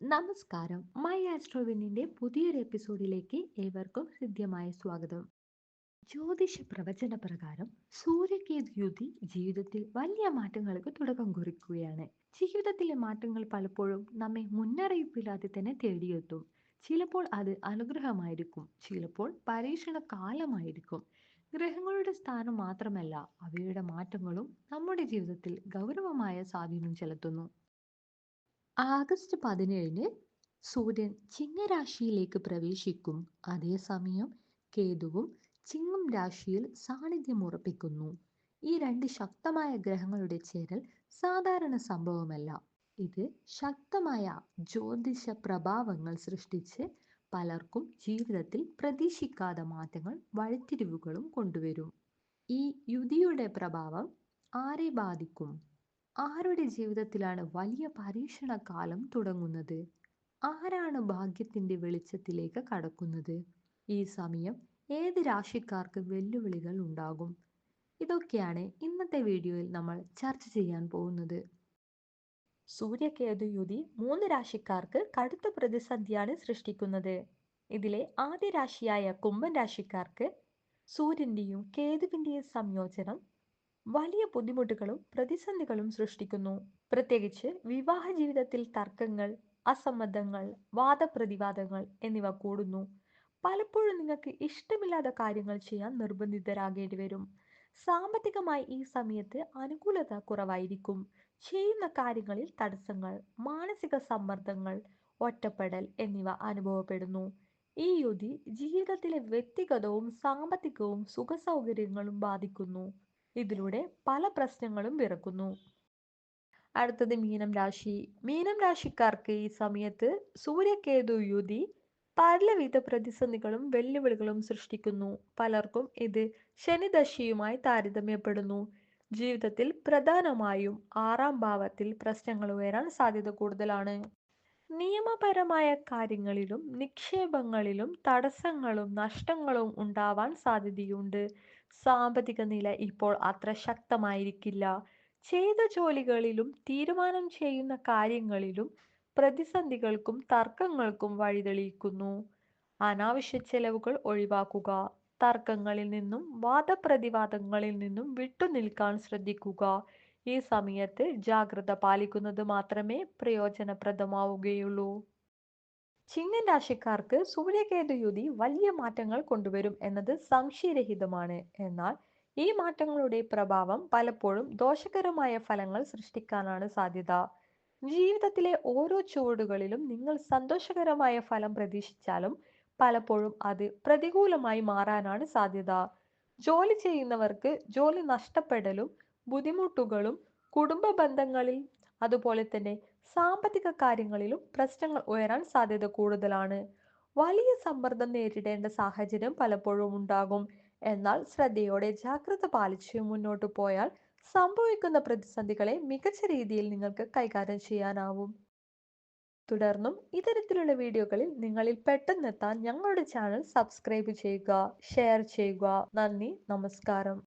നമസ്കാരം. മൈ ആസ്ട്രോവിനിന്റെ പുതിയൊരു എപ്പിസോഡിലേക്ക് ഏവർക്കും ഹൃദ്യമായ സ്വാഗതം. ജ്യോതിഷ പ്രവചന പ്രകാരം സൂര്യകേതു യുതി ജീവിതത്തിൽ വലിയ മാറ്റങ്ങൾക്ക് തുടക്കം കുറിക്കുകയാണ്. ജീവിതത്തിലെ മാറ്റങ്ങൾ പലപ്പോഴും നമ്മെ മുന്നറിയിപ്പില്ലാതെ തന്നെ തേടിയെത്തും. ചിലപ്പോൾ അത് അനുഗ്രഹമായിരിക്കും ചിലപ്പോൾ പരീക്ഷണ കാലമായിരിക്കും ഗ്രഹങ്ങളുടെ സ്ഥാനം മാത്രമല്ല അവയുടെ മാറ്റങ്ങളും നമ്മുടെ ജീവിതത്തിൽ ഗൗരവമായ സ്വാധീനം ചെലുത്തുന്നു. ആഗസ്റ്റ് പതിനേഴിന് സൂര്യൻ ചിങ്ങരാശിയിലേക്ക് പ്രവേശിക്കും. അതേസമയം കേതുവും ചിങ്ങം രാശിയിൽ സാന്നിധ്യം ഉറപ്പിക്കുന്നു. ഈ രണ്ട് ശക്തമായ ഗ്രഹങ്ങളുടെ ചേരൽ സാധാരണ സംഭവമല്ല. ഇത് ശക്തമായ ജ്യോതിഷ പ്രഭാവങ്ങൾ സൃഷ്ടിച്ച് പലർക്കും ജീവിതത്തിൽ പ്രതീക്ഷിക്കാത്ത മാറ്റങ്ങൾ വഴിത്തിരിവുകളും കൊണ്ടുവരും. ഈ യുതിയുടെ പ്രഭാവം ആരെ ബാധിക്കും? ആരുടെ ജീവിതത്തിലാണ് വലിയ പരീക്ഷണ കാലം തുടങ്ങുന്നത്? ആരാണ് ഭാഗ്യത്തിന്റെ വെളിച്ചത്തിലേക്ക് കടക്കുന്നത്? ഈ സമയം ഏത് രാശിക്കാർക്ക് വെല്ലുവിളികൾ ഉണ്ടാകും? ഇതൊക്കെയാണ് ഇന്നത്തെ വീഡിയോയിൽ നമ്മൾ ചർച്ച ചെയ്യാൻ പോകുന്നത്. സൂര്യകേതു യുതി മൂന്ന് രാശിക്കാർക്ക് കടുത്ത പ്രതിസന്ധിയാണ് സൃഷ്ടിക്കുന്നത്. ഇതിലെ ആദ്യ രാശിയായ കുംഭൻ രാശിക്കാർക്ക് സൂര്യന്റെയും കേതുവിന്റെയും സംയോജനം വലിയ ബുദ്ധിമുട്ടുകളും പ്രതിസന്ധികളും സൃഷ്ടിക്കുന്നു. പ്രത്യേകിച്ച് വിവാഹ ജീവിതത്തിൽ തർക്കങ്ങൾ അസമ്മതങ്ങൾ വാദപ്രതിവാദങ്ങൾ എന്നിവ കൂടുന്നു. പലപ്പോഴും നിങ്ങൾക്ക് ഇഷ്ടമില്ലാത്ത കാര്യങ്ങൾ ചെയ്യാൻ നിർബന്ധിതരാകേണ്ടി വരും സാമ്പത്തികമായി ഈ സമയത്ത് അനുകൂലത കുറവായിരിക്കും. ചെയ്യുന്ന കാര്യങ്ങളിൽ തടസ്സങ്ങൾ മാനസിക സമ്മർദ്ദങ്ങൾ ഒറ്റപ്പെടൽ എന്നിവ അനുഭവപ്പെടുന്നു. ഈ യുതി ജീവിതത്തിലെ വ്യക്തിഗതവും സാമ്പത്തികവും സുഖസൗകര്യങ്ങളും ബാധിക്കുന്നു. ഇതിലൂടെ പല പ്രശ്നങ്ങളും പിറക്കുന്നു അടുത്തത് മീനം രാശി. മീനം രാശിക്കാർക്ക് ഈ സമയത്ത് സൂര്യകേതു യുതി പലവിധ പ്രതിസന്ധികളും വെല്ലുവിളികളും സൃഷ്ടിക്കുന്നു. പലർക്കും ഇത് ശനിദശയുമായി താരതമ്യപ്പെടുന്നു. ജീവിതത്തിൽ പ്രധാനമായും ആറാം ഭാവത്തിൽ പ്രശ്നങ്ങൾ ഉയരാൻ സാധ്യത കൂടുതലാണ്. നിയമപരമായ കാര്യങ്ങളിലും നിക്ഷേപങ്ങളിലും തടസ്സങ്ങളും നഷ്ടങ്ങളും ഉണ്ടാവാൻ സാധ്യതയുണ്ട്. സാമ്പത്തിക നില ഇപ്പോൾ അത്ര ശക്തമായിരിക്കില്ല. ചെയ്ത ജോലികളിലും തീരുമാനം ചെയ്യുന്ന കാര്യങ്ങളിലും പ്രതിസന്ധികൾക്കും തർക്കങ്ങൾക്കും വഴിതെളിയിക്കുന്നു. അനാവശ്യ ചെലവുകൾ ഒഴിവാക്കുക തർക്കങ്ങളിൽ നിന്നും വാദപ്രതിവാദങ്ങളിൽ നിന്നും വിട്ടുനിൽക്കാൻ ശ്രദ്ധിക്കുക. ഈ സമയത്ത് ജാഗ്രത പാലിക്കുന്നത് മാത്രമേ പ്രയോജനപ്രദമാവുകയുള്ളൂ. ചിങ്ങൻ രാശിക്കാർക്ക് സൂര്യകേതു യുതി വലിയ മാറ്റങ്ങൾ കൊണ്ടുവരും എന്നത് സംശയരഹിതമാണ്. എന്നാൽ ഈ മാറ്റങ്ങളുടെ പ്രഭാവം പലപ്പോഴും ദോഷകരമായ ഫലങ്ങൾ സൃഷ്ടിക്കാനാണ് സാധ്യത. ജീവിതത്തിലെ ഓരോ ചുവടുകളിലും നിങ്ങൾ സന്തോഷകരമായ ഫലം പ്രതീക്ഷിച്ചാലും പലപ്പോഴും അത് പ്രതികൂലമായി മാറാനാണ് സാധ്യത. ജോലി ചെയ്യുന്നവർക്ക് ജോലി നഷ്ടപ്പെടലും ബുദ്ധിമുട്ടുകളും കുടുംബ ബന്ധങ്ങളിൽ അതുപോലെ തന്നെ സാമ്പത്തിക കാര്യങ്ങളിലും പ്രശ്നങ്ങൾ ഉയരാൻ സാധ്യത കൂടുതലാണ്. വലിയ സമ്മർദ്ദം നേരിടേണ്ട സാഹചര്യം പലപ്പോഴും ഉണ്ടാകും. എന്നാൽ ശ്രദ്ധയോടെ ജാഗ്രത പാലിച്ച് മുന്നോട്ട് പോയാൽ സംഭവിക്കുന്ന പ്രതിസന്ധികളെ മികച്ച രീതിയിൽ നിങ്ങൾക്ക് കൈകാര്യം ചെയ്യാനാവും. തുടർന്നും ഇത്തരത്തിലുള്ള വീഡിയോകളിൽ നിങ്ങളിൽ പെട്ടെന്നെത്താൻ ഞങ്ങളുടെ ചാനൽ സബ്സ്ക്രൈബ് ചെയ്യുക ഷെയർ ചെയ്യുക. നന്ദി നമസ്കാരം.